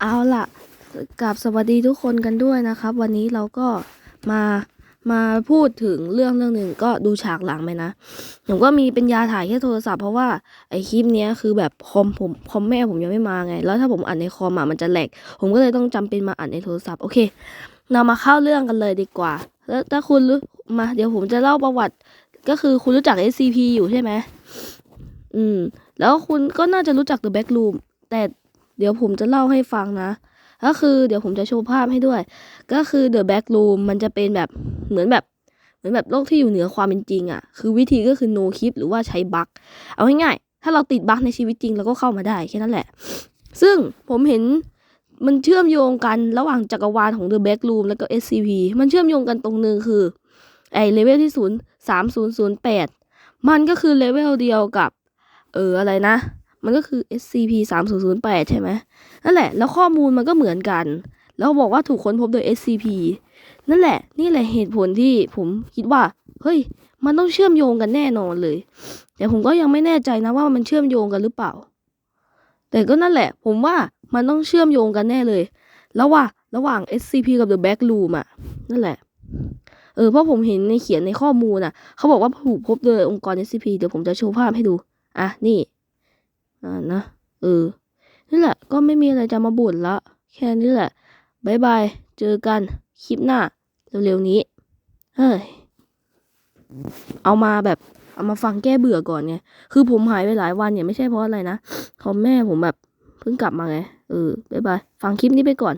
เอาล่ะกับสวัสดีทุกคนกันด้วยนะครับ วันนี้เราก็มามาพูดถึงเรื่องเรื่องหนึ่งก็ดูฉากหลังไปนะผมก็มีเป็นยาถ่ายแค่โทรศัพท์เพราะว่าไอคลิปเนี้ยคือแบบคอมผมคอมแม่ผมยังไม่มาไง แล้วถ้าผมอัดในคอมอะมันจะแหลกผมก็เลยต้องจำเป็นมาอัดในโทรศัพท์โอเค เรามาเข้าเรื่องกันเลยดีกว่า แล้วถ้าคุณรู้มาเดี๋ยวผมจะเล่าประวัติ ก็คือคุณรู้จัก SCP อยู่ใช่ไหมอืม แล้วคุณก็น่าจะรู้จัก The Back Room แต่ เดี๋ยวผมจะเล่าให้ฟังนะ ก็คือเดี๋ยวผมจะโชว์ภาพให้ด้วย ก็คือ The Back Room มันจะเป็นแบบเหมือนแบบเหมือนแบบโลกที่อยู่เหนือความเป็นจริงอะ่ะ คือวิธีก็คือ no clip หรือว่าใช้บั๊กเอาง่ายๆถ้าเราติดบั๊กในชีวิตจริงเราก็เข้ามาได้แค่นั้นแหละ ซึ่งผมเห็นมันเชื่อมโยงกันระหว่างจักรวาลของ The Back Room แล้วก็ SCP มันเชื่อมโยงกันตรงนึงคือไอเลเวลที่ศูนย์สามศูนย์ศูนย์แปดมันก็คือเลเวลเดียวกับ เอออะไรนะ มันก็คือ SCP 3 0 0 8ใช่ไหมนั่นแหละ แล้วข้อมูลมันก็เหมือนกัน แล้วบอกว่าถูกค้นพบโดย SCP นั่นแหละ นี่แหละเหตุผลที่ผมคิดว่า เฮ้ย มันต้องเชื่อมโยงกันแน่นอนเลย แต่ผมก็ยังไม่แน่ใจนะว่ามันเชื่อมโยงกันหรือเปล่า แต่ก็นั่นแหละ ผมว่ามันต้องเชื่อมโยงกันแน่เลย แล้วว่าระหว่าง SCP กับ The Back Room อะนั่นแหละ เออ เพราะผมเห็นในเขียนในข้อมูลอะเขาบอกว่าถูกพบโดยองค์กร SCP เดี๋ยวผมจะโชว์ภาพให้ดู อะ นี่ อ่านะเออนี่แหละก็ไม่มีอะไรจะมาบ่นละ แค่นี้แหละบายบาย เจอกันคลิปหน้า เร็วๆนี้ เฮ้ย เอามาแบบ เอามาฟังแก้เบื่อก่อนไง คือผมหายไปหลายวันเนี่ยไม่ใช่เพราะอะไรนะคอมแม่ผมแบบเพิ่งกลับมาไง เออบายบาย ฟังคลิปนี้ไปก่อน